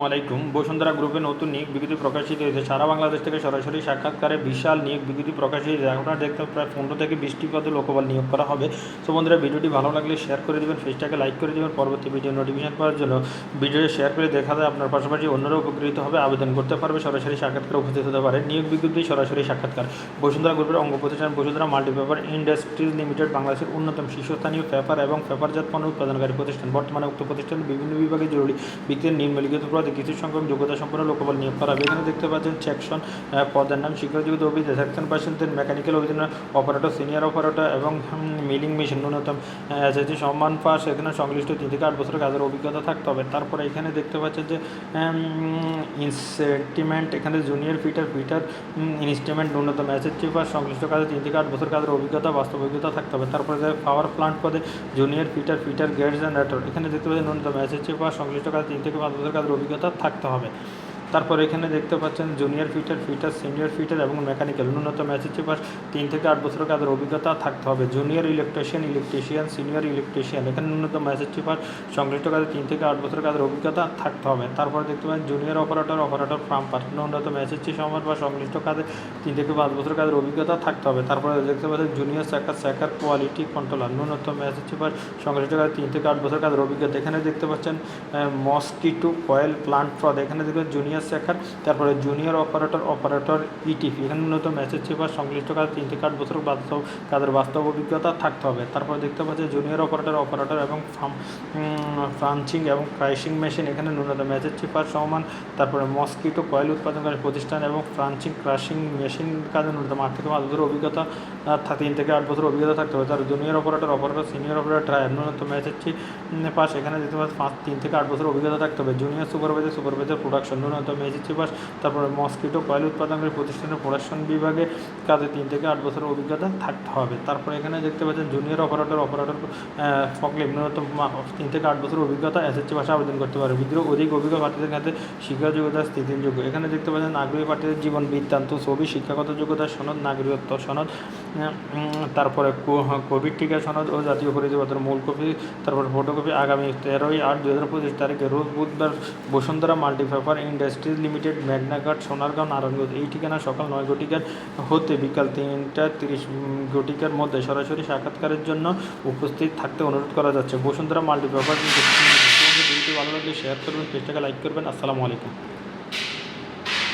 আলাইকুম। বসুন্ধরা গ্রুপে নতুন নিয়োগ বিজ্ঞপ্তি প্রকাশিত হয়েছে। সারা বাংলাদেশ থেকে সরাসরি সাক্ষাৎকারে বিশাল নিয়োগ বিজ্ঞপ্তি প্রকাশিত হয়েছে। আপনারা দেখতে প্রায় পনেরো থেকে বিশটি পদে লোকবল নিয়োগ করা হবে। তো বন্ধুরা, ভিডিওটি ভালো লাগলে শেয়ার করে দেবেন ফেসটাকে লাইক করে দেবেন। পরবর্তী ভিডিও নোটিফিকেশন পাওয়ার জন্য ভিডিওটি শেয়ার করে দেখা যায় আপনার পাশাপাশি অন্যরা উপকৃত হবে, আবেদন করতে পারবে, সরাসরি সাক্ষাৎকার উপস্থিত হতে পারে। নিয়োগ বিজ্ঞপ্তি সরাসরি সাক্ষাৎকার। বসুন্ধরা গ্রুপের অঙ্গ প্রতিষ্ঠান বসুন্ধরা মাল্টিপেপার ইন্ডাস্ট্রিজ লিমিটেড, বাংলাদেশের অন্যতম শীর্ষস্থানীয় পেপার এবং পেপারজাত পণ্য উৎপাদনকারী প্রতিষ্ঠান। বর্তমানে উক্ত প্রতিষ্ঠানের বিভিন্ন বিভাগে জরুরি ব্যক্তির নিম্নলিখিত পদে কিছু সংখ্যক যোগ্যতা সম্পন্ন লোকবল নিয়োগ করা হবে। এখানে দেখতে পাচ্ছেন সেকশন পদের নাম শিক্ষাযোগ্য অভিযোগ সেকশন পার্সেন্টের মেকানিক্যাল অভিযোগ অপারেটর, সিনিয়র অপারেটর এবং মিলিং মেশিন ন্যূনতম এসএসসি সম্মান পাস। এখানে সংশ্লিষ্ট তিন থেকে আট বছর কাজের অভিজ্ঞতা থাকতে হবে। তারপরে এখানে দেখতে পাচ্ছেন যে ইনস্টিমেন্ট এখানে জুনিয়র ফিটার ফিটার ইনস্ট্রুমেন্ট ন্যূনতম এসএসসি পাস। সংশ্লিষ্ট কাজে তিন থেকে আট বছর কাজের অভিজ্ঞতা, বাস্তব অভিজ্ঞতা থাকতে হবে। তারপরে পাওয়ার প্লান্ট পদে junior fitter fitter gates and এখানে দেখতে পাচ্ছেন ন্যূনতম এসএসসি পাস। সংশ্লিষ্ট কাজে তিন থেকে পাঁচ বছর কাজের অভিজ্ঞতা থাকতে হবে। তারপর এখানে দেখতে পাচ্ছেন junior fitter fitter senior fitter এবং মেকানিক্যাল ন্যূনতম এসএসসি পাস তিন থেকে আট বছর কাজের অভিজ্ঞতা থাকতে হবে। Junior electrician electrician senior electrician এখানে ন্যূনতম এসএসসি পাস সংশ্লিষ্ট কাজে তিন থেকে আট বছর কাজের অভিজ্ঞতা থাকতে হবে। তারপরে দেখতে পাচ্ছেন junior operator operator farm pass ন্যূনতম এসএসসি সমান বা সংশ্লিষ্ট কাজে তিন থেকে পাঁচ বছর কাজের অভিজ্ঞতা থাকতে হবে। তারপরে দেখতে পাচ্ছেন জুনিয়র স্যাকার স্যাকার কোয়ালিটি কন্ট্রোলার ন্যূনতম এসএসসি পাস সংশ্লিষ্ট কাজে তিন থেকে আট বছর কাজের অভিজ্ঞতা। এখানে দেখতে পাচ্ছেন মস্কিটো কয়েল প্লান্ট ফ্রড এখানে দেখবেন জুনিয়র স্যাকার তারপরে জুনিয়র অপারেটর অপারেটর ইটিপি এখানে ন্যূনতম এসএসসি পাস সংশ্লিষ্ট কাজ তিন থেকে আট বছর বাস্তব, কাজের বাস্তব অভিজ্ঞতা থাকতে হবে। তারপরে দেখতে পাচ্ছি জুনিয়র অপারেটর অপারেটর এবং ফ্রাঞ্চিং এবং ক্রাইসিং মেশিন এখানে ন্যূনতম এসএসসি পাস সমান। তারপরে মস্কিটো কয়েল উৎপাদনকারী প্রতিষ্ঠান এবং ফ্রাঞ্চিং ক্রাশিং মেশিন কাজে ন্যূনতম আট থেকে পাঁচ বছর অভিজ্ঞতা তিন থেকে আট বছর অভিজ্ঞতা থাকতে হবে। তার junior operator operator senior operator trial ন্যূনতম এসএসসি পাস এখানে দেখতে পাচ্ছি পাঁচ, তিন থেকে আট বছর অভিজ্ঞতা থাকতে হবে। জুনিয়র সুপারভাইজার সুপারভাইজার প্রোডাকশন ন্যূনতম এসএসসি পাস তারপরে মস্কিটো কয়েল উৎপাদনকারী প্রতিষ্ঠানের প্রোডাকশন বিভাগে কাজে তিন থেকে আট বছর অভিজ্ঞতা থাকতে হবে। তারপরে এখানে দেখতে পাচ্ছেন জুনিয়র অপারেটর অপারেটর ফকলিপ ন্যূনতম তিন থেকে আট বছর অভিজ্ঞতা এসএসসি ভাষা আবেদন করতে পারে। বিদ্রোহ অধিক অভিজ্ঞ প্রার্থীদের ক্ষেত্রে শিক্ষা যোগ্যতা স্থিতিযোগ্য এখানে দেখতে পাচ্ছেন আগ্রহী প্রার্থীদের জীবন বৃত্তান্ত, ছবি, শিক্ষাগত যোগ্যতা সনদ, নাগরিকত্ব সনদ তারপরে কোভিড টিকা সনদ ও জাতীয় পরিচয়পত্র মূল কপি, তারপর ফটোকপি আগামী তেরোই আট দু হাজার পঁচিশ তারিখে রোজ বুধবার Bashundhara multi paper industries limited, মেঘনাঘাট, Sonargaon, Narayanganj. এই ঠিকানা সকাল নয় ঘটিকার হতে বিকাল তিনটা তিরিশ ঘটিকার মধ্যে সরাসরি সাক্ষাৎকারের জন্য উপস্থিত থাকতে অনুরোধ করা যাচ্ছে। বসুন্ধরা মাল্টিপ্রপার্টি ভিডিওটি ভালো লাগলে শেয়ার করবেন, পেজটাকে লাইক করবেন। আসসালামু আলাইকুম।